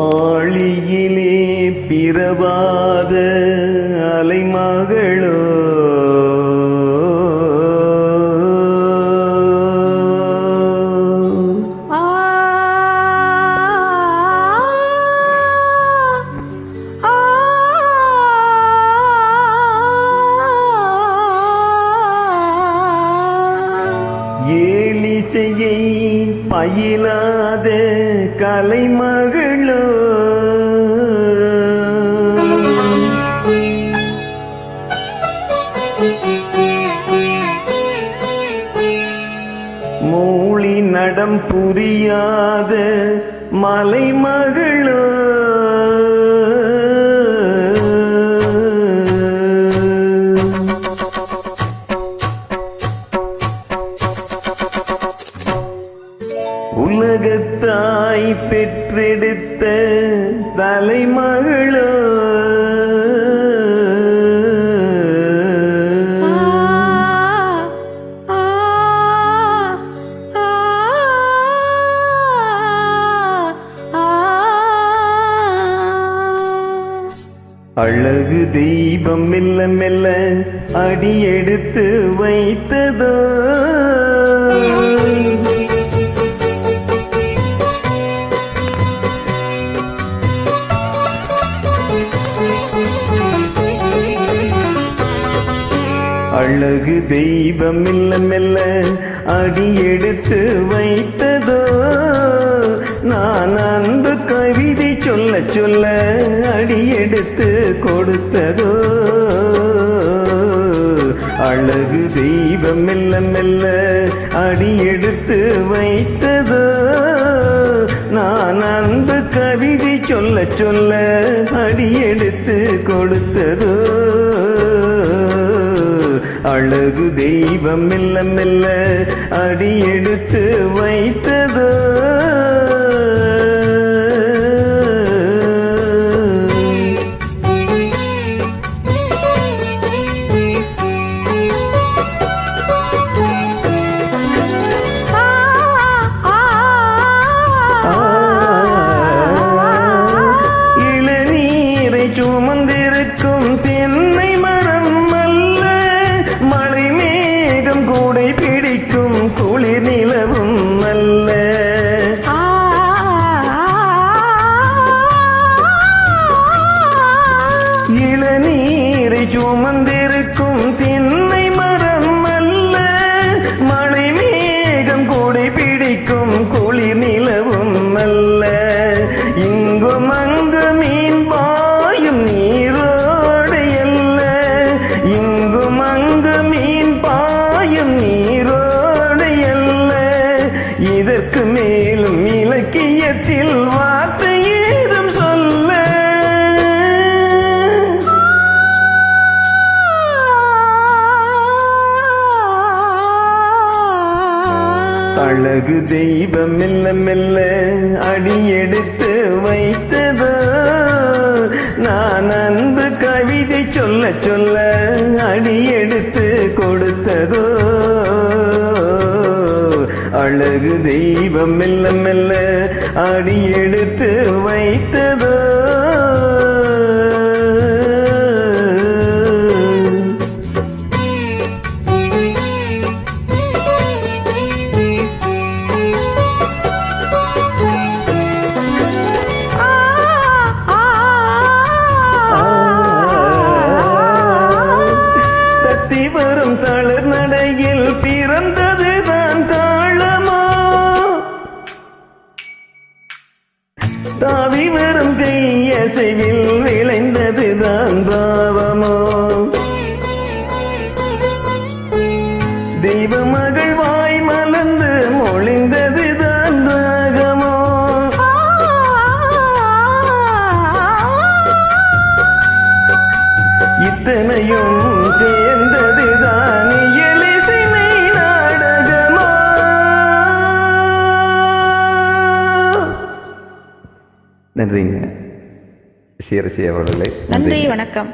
ஆழியிலே பிறவாத அலைமகளோ ஏலிசையை பயிலாத கலைமகளோ? மூளி நடம் புரியாத மலைமகளோ? பெற்றெடுத்த தலைமகளோ? அழகு தெய்வம் மெல்ல மெல்ல அடியெடுத்து வைத்ததோ? அழகு தெய்வம் மெல்ல மெல்ல அடியெடுத்து வைத்ததோ? நான் அன்பு கவிதை சொல்ல சொல்ல அடியெடுத்து கொடுத்ததோ? அழகு தெய்வம் மெல்ல மெல்ல அடியெடுத்து வைத்த அழகு தெய்வம் மெல்ல மெல்ல அடியெடுத்து வைத்ததோ. சுமந்திருக்கும் இதற்கு மேலும் இலக்கியத்தில் வார்த்தை ஏதும் சொல்ல. அழகு தெய்வம் மெல்ல மெல்ல அடியெடுத்து வைத்ததோ? நான் அன்பு கவிதை சொல்ல சொல்ல அடியெடுத்து கொடுத்ததோ? அழகு தெய்வம் மெல்ல மெல்ல அடியெடுத்து வைத்ததோ? தத்தி வரும் தளர் நடையில் பிறந்ததுதான் கையசைவில் விளைந்ததுதான் பாவமோ? தெய்வ மகள் வாய் மலர்ந்து மொழிந்ததுதான் ராகமோ? இத்தனையும் சேர்ந்ததுதான் இயலிசைமை நாடகமோ? நன்றிங்க. சீரசி அவர்களே நன்றி வணக்கம்.